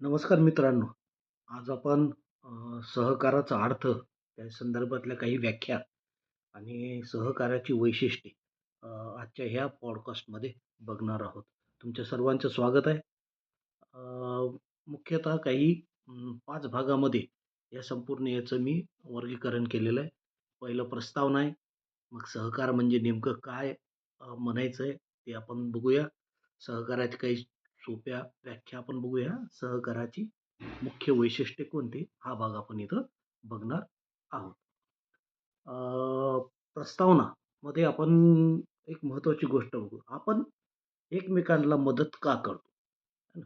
नमस्कार मित्रांनो. आज आपण सहकाराचा अर्थ त्या संदर्भातल्या काही व्याख्या आणि सहकार्याची वैशिष्ट्ये आजच्या ह्या पॉडकास्टमध्ये बघणार आहोत. तुमच्या सर्वांचं स्वागत आहे. मुख्यतः काही पाच भागामध्ये या संपूर्ण याचं मी वर्गीकरण केलेलं आहे. पहिलं प्रस्तावना आहे. मग सहकार म्हणजे नेमकं काय म्हणायचं आहे ते आपण बघूया. सहकाराचे काही सोप्या व्याख्या आपण बघूया. सहकाराची मुख्य वैशिष्ट्ये कोणते हा भाग आपण इथं बघणार आहोत. प्रस्तावना प्रस्तावनामध्ये आपण एक महत्त्वाची गोष्ट बघू. आपण एकमेकांना मदत का करतो?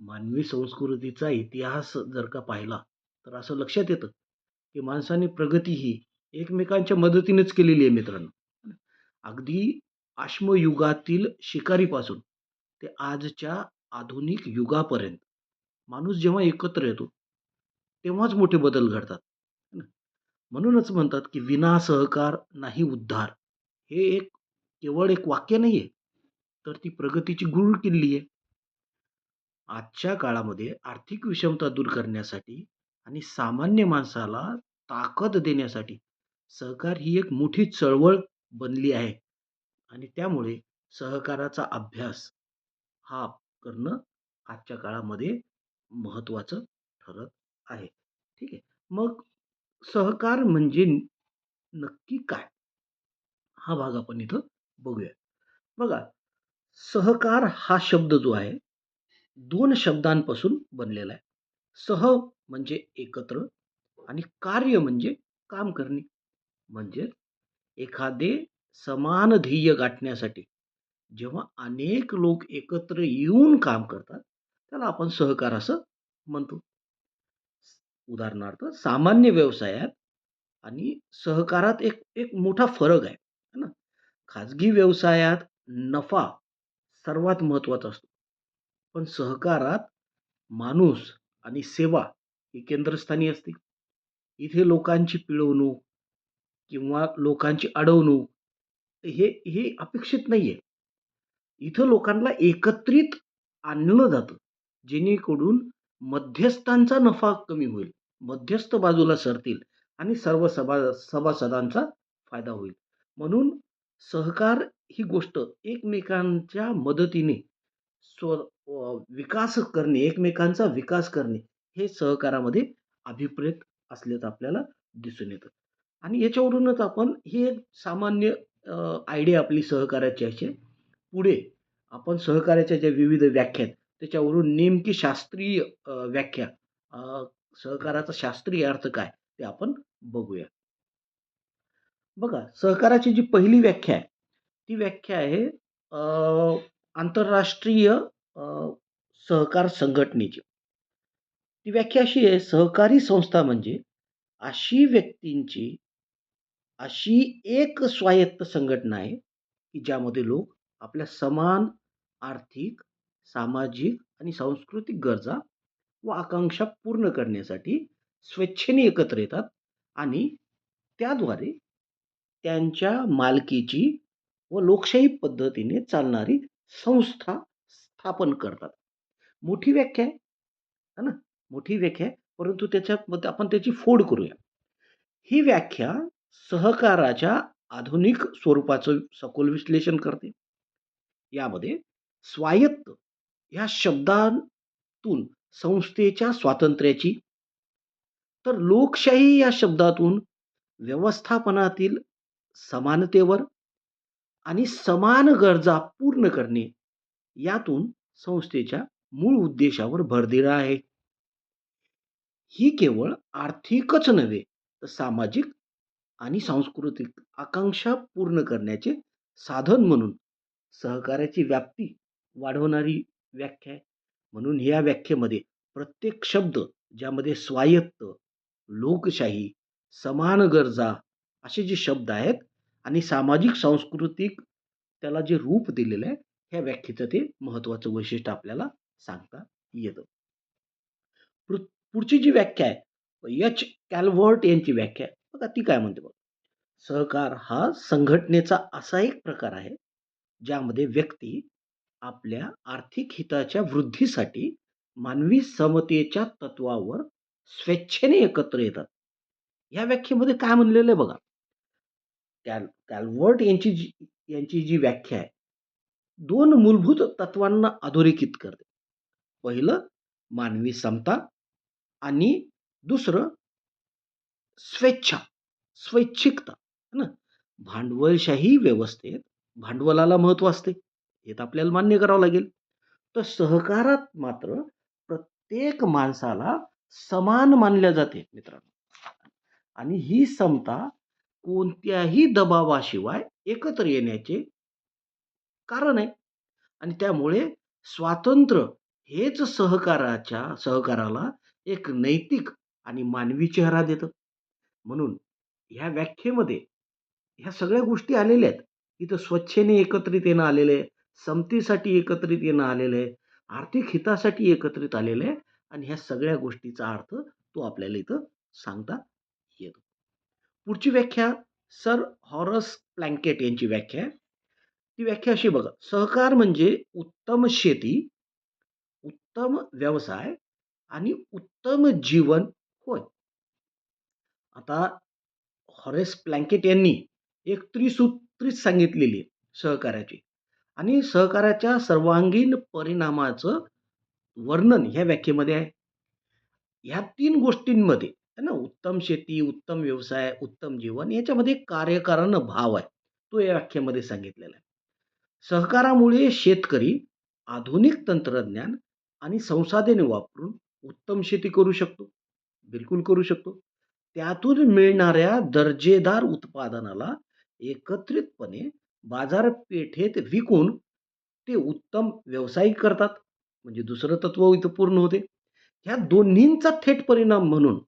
मानवी संस्कृतीचा इतिहास जर का पाहिला, तर असं लक्षात येतं, की माणसाने प्रगती ही एकमेकांच्या मदतीनेच केलेली आहे मित्रांनो. अगदी आश्मयुगातील शिकारीपासून ते आजच्या आधुनिक युगापर्यंत माणूस जेव्हा एकत्र येतो, तेव्हाच मोठे बदल घडतात. है ना? म्हणूनच म्हणतात, की "विना सहकार नाही उद्धार." हे एक केवळ एक वाक्य नाही आहे तर ती प्रगतीची गूढ किल्ली आहे. आजच्या काळामध्ये आर्थिक विषमता दूर करण्यासाठी आणि सामान्य माणसाला ताकद देण्यासाठी सहकार ही एक मोठी चळवळ बनली आहे आणि त्यामुळे सहकाराचा अभ्यास हा करणं आजच्या काळामध्ये महत्त्वाचं ठरत आहे. ठीक आहे. मग सहकार म्हणजे नक्की काय? हा भाग आपण इथं बघूया. बघा, सहकार हा शब्द जो आहे, दोन शब्दांपासून बनलेला आहे. सह म्हणजे एकत्र आणि कार्य म्हणजे काम करणे. म्हणजे एखादे समान ध्येय गाठण्यासाठी जेव्हा अनेक लोक एकत्र येऊन काम करतात, त्याला आपण सहकार असं म्हणतो. उदाहरणार्थ सामान्य व्यवसायात आणि सहकारात एक एक मोठा फरक आहे. है ना? खाजगी व्यवसायात नफा सर्वात महत्त्वाचा असतो. पण सहकारात माणूस आणि सेवा ही केंद्रस्थानी असते. इथे लोकांची पिळवणूक किंवा लोकांची अडवणूक हे हे अपेक्षित नाही आहे इथं लोकांना एकत्रित आणलं जातं, जेणेकरून मध्यस्थांचा नफा कमी होईल. मध्यस्थ बाजूला सरतील आणि सर्व सभा सभासदांचा फायदा होईल. म्हणून सहकार ही गोष्ट एकमेकांच्या मदतीने स्व विकास करणे, एकमेकांचा विकास करणे, हे सहकारामध्ये अभिप्रेत असल्याचं आपल्याला दिसून येतं. आणि याच्यावरूनच आपण ही एक सामान्य आयडिया आपली सहकार्याची अशी आहे. पुढे आपण सहकार्याच्या ज्या विविध व्याख्या आहेत, त्याच्यावरून नेमकी शास्त्रीय व्याख्या सहकाराचा शास्त्रीय अर्थ काय? ते आपण बघूया. बघा, सहकाराची जी पहिली व्याख्या आहे, ती व्याख्या आहे आंतरराष्ट्रीय सहकार संघटनेची. ती व्याख्या अशी आहे, सहकारी संस्था म्हणजे अशी व्यक्तींची अशी एक स्वायत्त संघटना आहे, की ज्यामध्ये लोक आपल्या समान आर्थिक, सामाजिक आणि सांस्कृतिक गरजा व आकांक्षा पूर्ण करण्यासाठी स्वेच्छेने एकत्र येतात आणि त्याद्वारे त्यांच्या मालकीची व लोकशाही पद्धतीने चालणारी संस्था स्थापन करतात. मोठी व्याख्या आहे, है ना? मोठी व्याख्या आहे, परंतु त्याच्यामध्ये आपण त्याची फोड करूया. ही व्याख्या सहकाराच्या आधुनिक स्वरूपाचं सखोल विश्लेषण करते. यामध्ये स्वायत्त ह्या शब्दातून संस्थेच्या स्वातंत्र्याची, तर लोकशाही या शब्दातून व्यवस्थापनातील समानतेवर आणि समान गरजा पूर्ण करणे, यातून संस्थेच्या मूळ उद्देशावर भर दिला आहे. ही केवळ आर्थिकच नव्हे, तर सामाजिक आणि सांस्कृतिक आकांक्षा पूर्ण करण्याचे साधन म्हणून सहकार्याची व्याप्ती वाढवणारी व्याख्या आहे. म्हणून ह्या व्याख्येमध्ये प्रत्येक शब्द ज्यामध्ये स्वायत्त, लोकशाही, समान गरजा असे जे शब्द आहेत आणि सामाजिक सांस्कृतिक त्याला जे रूप दिलेलं आहे, ह्या व्याख्येचं ते महत्त्वाचं वैशिष्ट्य आपल्याला सांगता येतं. पृ पुढची जी व्याख्या आहे, एच. कॅल्व्हर्ट यांची व्याख्या आहे. बघा ती काय म्हणते बघ सहकार हा संघटनेचा असा एक प्रकार आहे, ज्यामध्ये व्यक्ती आपल्या आर्थिक हिताच्या वृद्धीसाठी मानवी समतेच्या तत्वावर स्वेच्छेने एकत्र येतात. या व्याख्येमध्ये काय म्हणलेलं आहे बघा. कॅल कॅल्व्हर्ट यांची जी यांची जी व्याख्या आहे, दोन मूलभूत तत्वांना अधोरेखित करते. पहिलं मानवी समता आणि दुसरं स्वेच्छा, स्वैच्छिकता, है ना? भांडवलशाही व्यवस्थेत भांडवलाला महत्त्व असते. हे तर आपल्याला मान्य करावं लागेल. तर सहकारात मात्र प्रत्येक माणसाला समान मानल्या जाते मित्रांनो. आणि ही समता कोणत्याही दबावाशिवाय एकत्र येण्याचे कारण आहे. आणि त्यामुळे स्वातंत्र्य हेच सहकाराच्या सहकाराला एक नैतिक आणि मानवी चेहरा देतं. म्हणून ह्या व्याख्येमध्ये ह्या सगळ्या गोष्टी आलेल्या आहेत. इथं स्वच्छेने एकत्रित येणं आलेलं आहे, समतेसाठी एकत्रित येणं आलेलं आहे, आर्थिक हितासाठी एकत्रित आलेलं आहे आणि ह्या सगळ्या गोष्टीचा अर्थ तो आपल्याला इथं सांगता येतो. पुढची व्याख्या सर हॉरस प्लँकेट यांची व्याख्या आहे. ती व्याख्या अशी बघा, सहकार म्हणजे उत्तम शेती, उत्तम व्यवसाय आणि उत्तम जीवन होय. आता हॉरेस प्लँकेट यांनी एक त्रिसूत्रीत सांगितलेली आहे सहकार्याची आणि सहकार्याच्या सर्वांगीण परिणामाचं वर्णन ह्या व्याख्येमध्ये आहे. ह्या तीन गोष्टींमध्ये है ना, उत्तम शेती, उत्तम व्यवसाय, उत्तम जीवन याच्यामध्ये कार्यकारण भाव आहे. तो या व्याख्येमध्ये सांगितलेला आहे. सहकारामुळे शेतकरी आधुनिक तंत्रज्ञान आणि संसाधने वापरून उत्तम शेती करू शकतो. बिलकुल करू शकतो. त्यातून मिळणाऱ्या दर्जेदार उत्पादनाला एकत्रितपणे बाजारपेठेत विकून ते उत्तम व्यावसायिक करतात. म्हणजे दुसरं तत्व इथं पूर्ण होते. ह्या दोन्हींचा थेट परिणाम म्हणून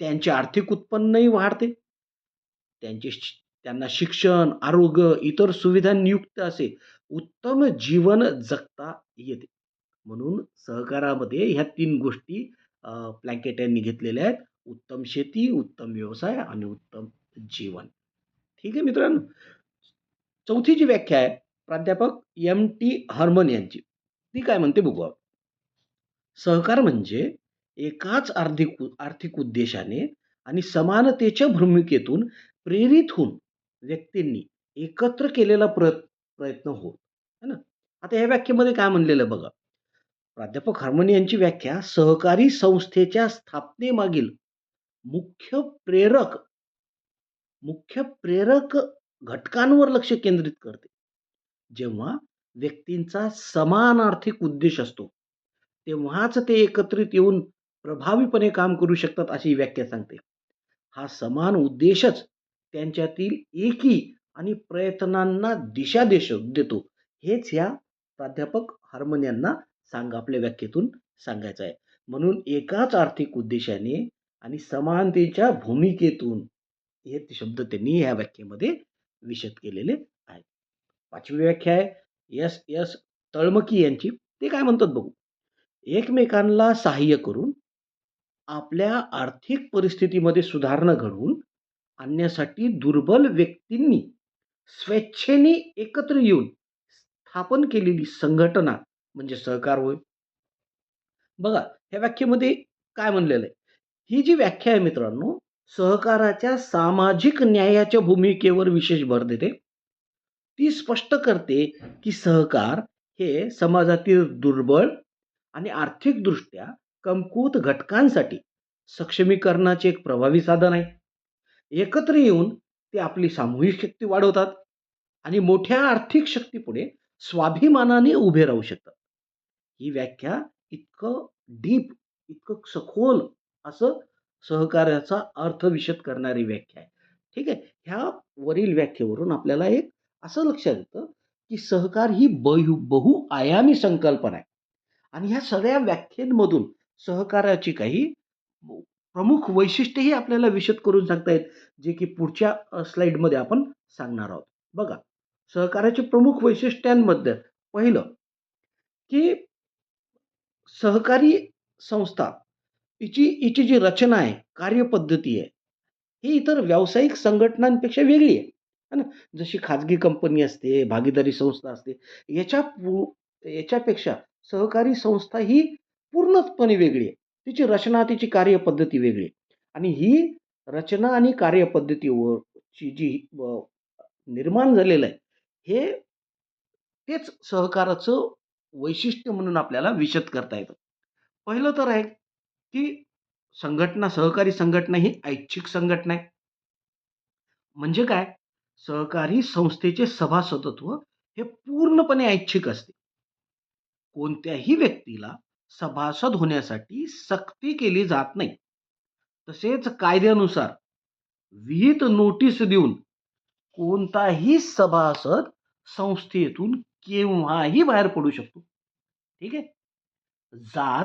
त्यांचे आर्थिक उत्पन्नही वाढते. त्यांचे त्यांना शिक्षण, आरोग्य, इतर सुविधांयुक्त असे उत्तम जीवन जगता येते. म्हणून सहकारामध्ये ह्या तीन गोष्टी अ, प्लँकेट यांनी घेतलेल्या आहेत. उत्तम शेती, उत्तम व्यवसाय आणि उत्तम जीवन. ठीक आहे मित्रांनो. चौथी जी व्याख्या आहे प्राध्यापक एम. टी. हर्मन यांची. ती काय म्हणते बघू सहकार म्हणजे एकाच आर्थिक आर्थिक उद्देशाने आणि समानतेच्या भूमिकेतून प्रेरित होऊन व्यक्तींनी एकत्र केलेला प्रयत प्रयत्न होय. है ना? आता या व्याख्येमध्ये काय म्हणलेलं बघा. प्राध्यापक हार्मन यांची व्याख्या सहकारी संस्थेच्या स्थापनेमागील मुख्य प्रेरक मुख्य प्रेरक घटकांवर लक्ष केंद्रित करते. जेव्हा व्यक्तींचा समान आर्थिक उद्देश असतो, तेव्हाच ते एकत्रित येऊन प्रभावीपणे काम करू शकतात अशी व्याख्या सांगते. हा समान उद्देशच त्यांच्यातील एकी आणि प्रयत्नांना दिशा देश देतो. हेच ह्या प्राध्यापक हार्मन यांना सांग आपल्या व्याख्येतून सांगायचं आहे. म्हणून एकाच आर्थिक उद्देशाने आणि समानतेच्या भूमिकेतून हे शब्द त्यांनी ह्या व्याख्येमध्ये विशद केलेले आहेत. पाचवी व्याख्या आहे एस. एस. तळमकी यांची. ते काय म्हणतात बघू. एकमेकांना सहाय्य करून आपल्या आर्थिक परिस्थितीमध्ये सुधारणा घडवून आणण्यासाठी दुर्बल व्यक्तींनी स्वेच्छेने एकत्र येऊन स्थापन केलेली संघटना म्हणजे सहकार होय. बघा, ह्या व्याख्येमध्ये काय म्हणलेलं आहे. ही जी व्याख्या आहे मित्रांनो, सहकाराच्या सामाजिक न्यायाच्या भूमिकेवर विशेष भर देते. ती स्पष्ट करते, की सहकार हे समाजातील दुर्बळ आणि आर्थिकदृष्ट्या कमकुवत घटकांसाठी सक्षमीकरणाचे एक प्रभावी साधन आहे. एकत्र येऊन ते आपली सामूहिक शक्ती वाढवतात आणि मोठ्या आर्थिक शक्तीपुढे स्वाभिमानाने उभे राहू शकतात. ही व्याख्या इतकं डीप, इतकं सखोल असं सहकार्याचा अर्थ विशद करणारी व्याख्या आहे. ठीक आहे. ह्या वरील व्याख्येवरून आपल्याला एक असं लक्षात येतं, की सहकार ही बहु बहुआयामी संकल्पना आहे. आणि ह्या सगळ्या व्याख्येमधून सहकार्याची काही प्रमुख वैशिष्ट्येही आपल्याला विशद करून सांगता येत जे की पुढच्या स्लाईडमध्ये स्लाइडमध्ये आपण सांगणार आहोत. बघा, सहकार्याच्या प्रमुख वैशिष्ट्यांमध्ये पहिलं, की सहकारी संस्था हिची हिची जी रचना आहे, कार्यपद्धती आहे, ही इतर व्यावसायिक संघटनांपेक्षा वेगळी आहे. है ना? जशी खाजगी कंपनी असते, भागीदारी संस्था असते. याच्या पू याच्यापेक्षा सहकारी संस्था ही पूर्णपणे वेगळी आहे. तिची रचना, तिची कार्यपद्धती वेगळी आहे. आणि ही रचना आणि कार्यपद्धतीवरची जी निर्माण झालेलं आहे, हे तेच सहकाराचं वैशिष्ट्य म्हणून आपल्याला विशद करता येतं. पहिलं तर आहे, की संघटना सहकारी संघटना ही ऐच्छिक संघटना आहे. म्हणजे काय? सहकारी संस्थेचे सभासदत्व हे पूर्णपणे ऐच्छिक असते. कोणत्याही व्यक्तीला सभासद होण्यासाठी सक्ती केली जात नाही. तसेच कायद्यानुसार विहित नोटीस देऊन कोणताही सभासद संस्थेतून केव्हाही बाहेर पडू शकतो. ठीक आहे? जात,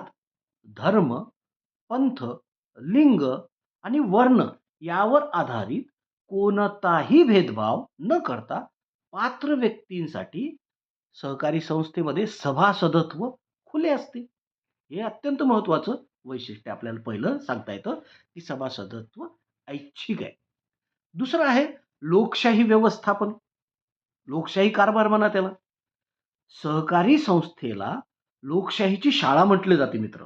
धर्म, पंथ, लिंग आणि वर्ण यावर आधारित कोणताही भेदभाव न करता पात्र व्यक्तींसाठी सहकारी संस्थेमध्ये सभासदत्व खुले असते. हे अत्यंत महत्त्वाचं वैशिष्ट्य आपल्याला पहिलं सांगता येतं, की सभासदत्व ऐच्छिक आहे. दुसरं आहे लोकशाही व्यवस्थापन. लोकशाही कारभार म्हणा त्याला. सहकारी संस्थेला लोकशाहीची शाळा म्हटलं जाते मित्र.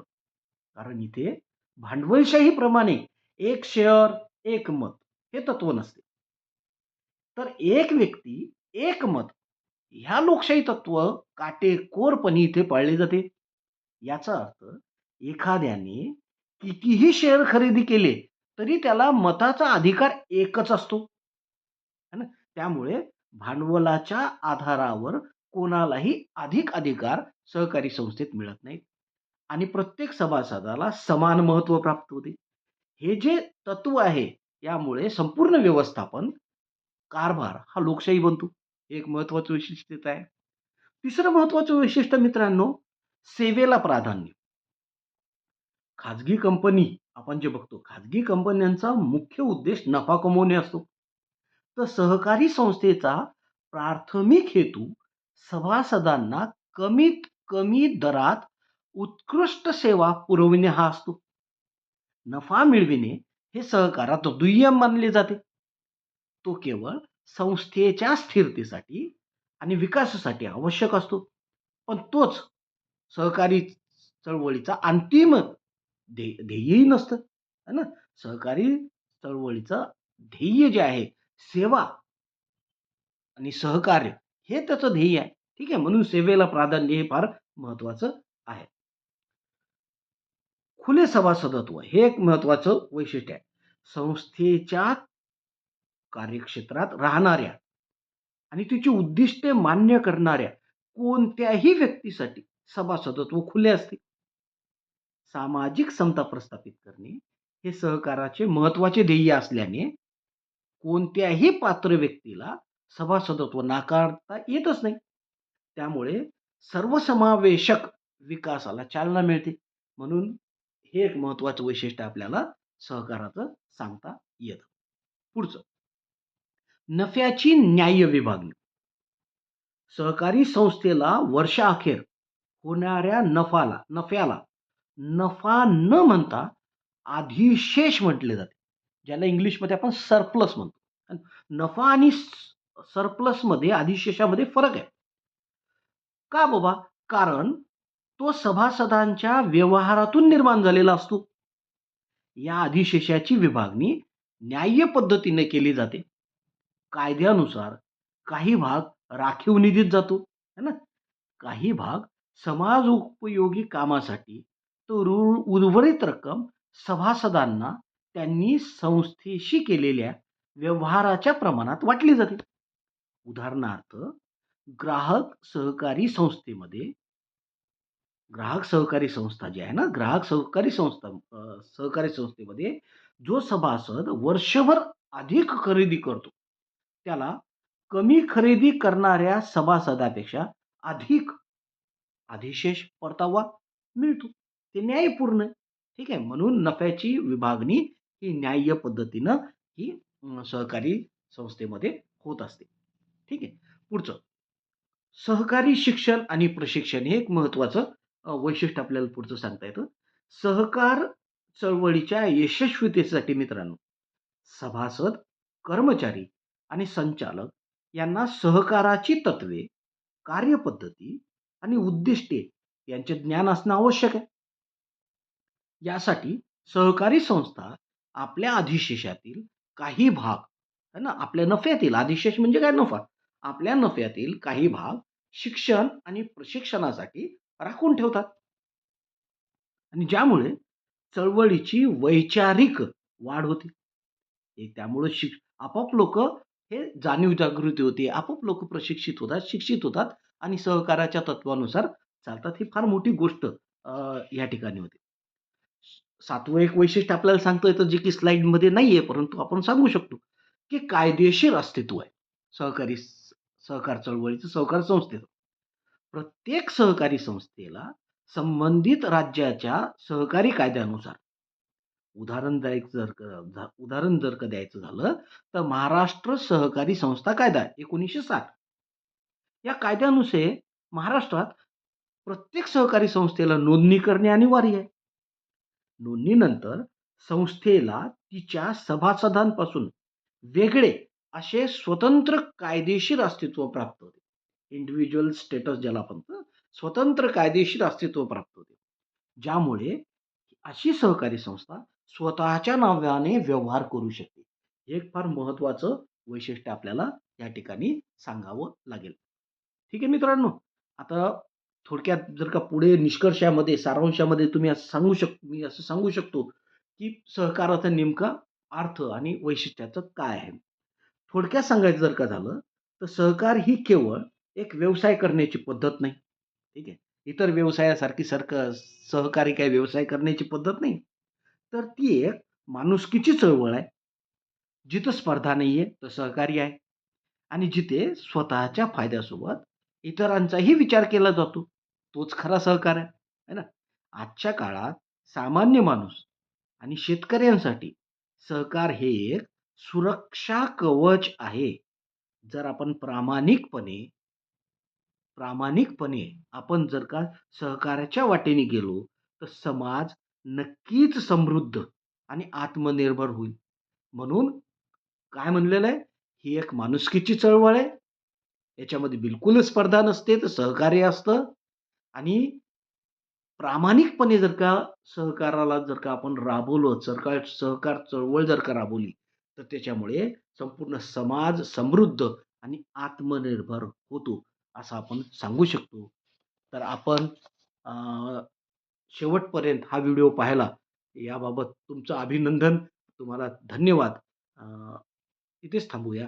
कारण इथे भांडवलशाहीप्रमाणे एक शेअर, एक मत हे तत्व नसते. तर एक व्यक्ती, एक मत ह्या लोकशाही तत्व काटेकोरपणे इथे पाळले जाते. याचा अर्थ एखाद्याने कितीही शेअर खरेदी केले, तरी त्याला मताचा अधिकार एकच असतो. है ना? त्यामुळे भांडवलाच्या आधारावर कोणालाही अधिक अधिकार सहकारी संस्थेत मिळत नाहीत आणि प्रत्येक सभासदाला समान महत्त्व प्राप्त होते. हे जे तत्व आहे, यामुळे संपूर्ण व्यवस्थापन, कारभार हा लोकशाही बनतो. एक महत्त्वाचं वैशिष्ट्य आहे. तिसरं महत्त्वाचं वैशिष्ट्य मित्रांनो, सेवेला प्राधान्य. खाजगी कंपनी आपण जे बघतो, खाजगी कंपन्यांचा मुख्य उद्देश नफा कमवणे असतो. तर सहकारी संस्थेचा प्राथमिक हेतू सभासदांना कमीत कमी दरात उत्कृष्ट सेवा पुरविणे हा असतो. नफा मिळविणे हे सहकारात दुय्यम मानले जाते. तो केवळ संस्थेच्या स्थिरतेसाठी आणि विकासासाठी आवश्यक असतो. पण तोच सहकारी चळवळीचा अंतिम ध्ये ध्येयही नसतं. है ना? सहकारी चळवळीचं ध्येय जे आहे, सेवा आणि सहकार्य हे त्याचं ध्येय आहे. ठीक आहे? म्हणून सेवेला प्राधान्य हे फार महत्त्वाचं खुले सभासदत्व हे एक महत्त्वाचं वैशिष्ट्य आहे. संस्थेच्या कार्यक्षेत्रात राहणाऱ्या आणि तिची उद्दिष्टे मान्य करणाऱ्या कोणत्याही व्यक्तीसाठी सभासदत्व खुले असते. सामाजिक समता प्रस्थापित करणे हे सहकाराचे महत्त्वाचे ध्येय असल्याने कोणत्याही पात्र व्यक्तीला सभासदत्व नाकारता येतच नाही. त्यामुळे सर्वसमावेशक विकासाला चालना मिळते. म्हणून हे एक महत्वाचं वैशिष्ट्य आपल्याला सहकाराचं सांगता येतं. पुढचं नफ्याची न्याय्य विभागणी. सहकारी संस्थेला वर्षाअखेर होणाऱ्या नफाला नफ्याला नफा न म्हणता अधिशेष म्हटले जाते. ज्याला इंग्लिशमध्ये आपण सरप्लस म्हणतो. नफा आणि सरप्लसमध्ये अधिशेषामध्ये फरक आहे. का बाबा? कारण तो सभासदांच्या व्यवहारातून निर्माण झालेला असतो. या अधिशेषाची विभागणी न्याय्य पद्धतीने केली जाते. कायद्यानुसार काही भाग राखीव निधीत जातो. है ना? काही भाग समाज उपयोगी कामासाठी तर उर्वरित रक्कम सभासदांना त्यांनी संस्थेशी केलेल्या व्यवहाराच्या प्रमाणात वाटली जाते. उदाहरणार्थ, ग्राहक सहकारी संस्थेमध्ये ग्राहक सहकारी संस्था जी आहे ना, ग्राहक सहकारी संस्था सहकारी संस्थेमध्ये जो सभासद वर्षभर अधिक खरेदी करतो, त्याला कमी खरेदी करणाऱ्या सभासदापेक्षा अधिक अधिशेष परतावा मिळतो. ते न्यायपूर्ण ठीक आहे? म्हणून नफ्याची विभागणी ही न्याय्य पद्धतीनं ही सहकारी संस्थेमध्ये होत असते. ठीक आहे? पुढचं सहकारी शिक्षण आणि प्रशिक्षण हे एक महत्त्वाचं वैशिष्ट्य आपल्याला पुढचं सांगता येतं. सहकार चळवळीच्या यशस्वीतेसाठी मित्रांनो, सभासद, कर्मचारी आणि संचालक यांना सहकाराची तत्वे कार्यपद्धती आणि उद्दिष्टे यांचे ज्ञान असणं आवश्यक आहे. यासाठी सहकारी संस्था आपल्या अधिशेषातील काही भाग है ना आपल्या नफ्यातील अधिशेष म्हणजे काय नफा आपल्या नफ्यातील काही भाग शिक्षण आणि प्रशिक्षणासाठी राखून ठेवतात. आणि ज्यामुळे चळवळीची वैचारिक वाढ होते. हे त्यामुळे शिक आपोआप लोक हे जाणीव जागृती होते आपोआप लोक प्रशिक्षित होतात शिक्षित होतात आणि सहकाराच्या तत्वानुसार चालतात. ही फार मोठी गोष्ट या ठिकाणी होते. सातवं एक वैशिष्ट्य आपल्याला सांगता येतं जे की स्लाइडमध्ये नाही आहे परंतु आपण सांगू शकतो की कायदेशीर अस्तित्व आहे. सहकारी सहकार चळवळीचं सहकार संस्थेचं. प्रत्येक सहकारी संस्थेला संबंधित राज्याच्या सहकारी कायद्यानुसार. उदाहरण द्यायचं जर झा- उदाहरण जर का द्यायचं झालं तर महाराष्ट्र सहकारी संस्था कायदा एकोणीसशे साठ. या कायद्यानुसार महाराष्ट्रात प्रत्येक सहकारी संस्थेला नोंदणी करणे अनिवार्य आहे. नोंदणीनंतर संस्थेला तिच्या सभासदांपासून वेगळे असे स्वतंत्र कायदेशीर अस्तित्व प्राप्त होते. इंडिव्हिज्युअल स्टेटस ज्याला आपण स्वतंत्र कायदेशीर अस्तित्व प्राप्त होते. ज्यामुळे अशी सहकारी संस्था स्वतःच्या नाव्याने व्यवहार करू शकते. हे एक फार महत्वाचं वैशिष्ट्य आपल्याला या ठिकाणी सांगावं लागेल. ठीक आहे मित्रांनो आता थोडक्यात जर का पुढे निष्कर्षामध्ये सारांशामध्ये तुम्ही असं सांगू शक मी असं सांगू शकतो की सहकाराचा नेमका अर्थ आणि वैशिष्ट्याचं काय आहे. थोडक्यात सांगायचं जर का झालं तर सहकार ही केवळ एक व्यवसाय करण्याची पद्धत नाही. ठीक आहे. इतर व्यवसायासारखी सरक सहकारी काय व्यवसाय करण्याची पद्धत नाही. तर ती एक माणुसकीची चळवळ आहे. जिथं स्पर्धा नाही आहे तर सहकारी आहे. आणि जिथे स्वतःच्या फायद्यासोबत इतरांचाही विचार केला जातो तोच खरा सहकार आहे. है ना? आजच्या काळात सामान्य माणूस आणि शेतकऱ्यांसाठी सहकार हे एक सुरक्षा कवच आहे. जर आपण प्रामाणिकपणे प्रामाणिकपणे आपण जर का सहकार्याच्या वाटेने गेलो तर समाज नक्कीच समृद्ध आणि आत्मनिर्भर होईल. म्हणून काय म्हणलेलं आहे? ही एक माणुसकीची चळवळ आहे. याच्यामध्ये बिलकुलच स्पर्धा नसते तर सहकार्य असतं. आणि प्रामाणिकपणे जर का सहकाराला जर का आपण राबवलं सरकार सहकार चळवळ जर का राबवली तर त्याच्यामुळे संपूर्ण समाज समृद्ध आणि आत्मनिर्भर होतो. असं आपण सांगू शकतो. तर आपण शेवटपर्यंत हा व्हिडिओ पाहिला. याबाबत तुमचं अभिनंदन. तुम्हाला धन्यवाद. इथेच थांबूया.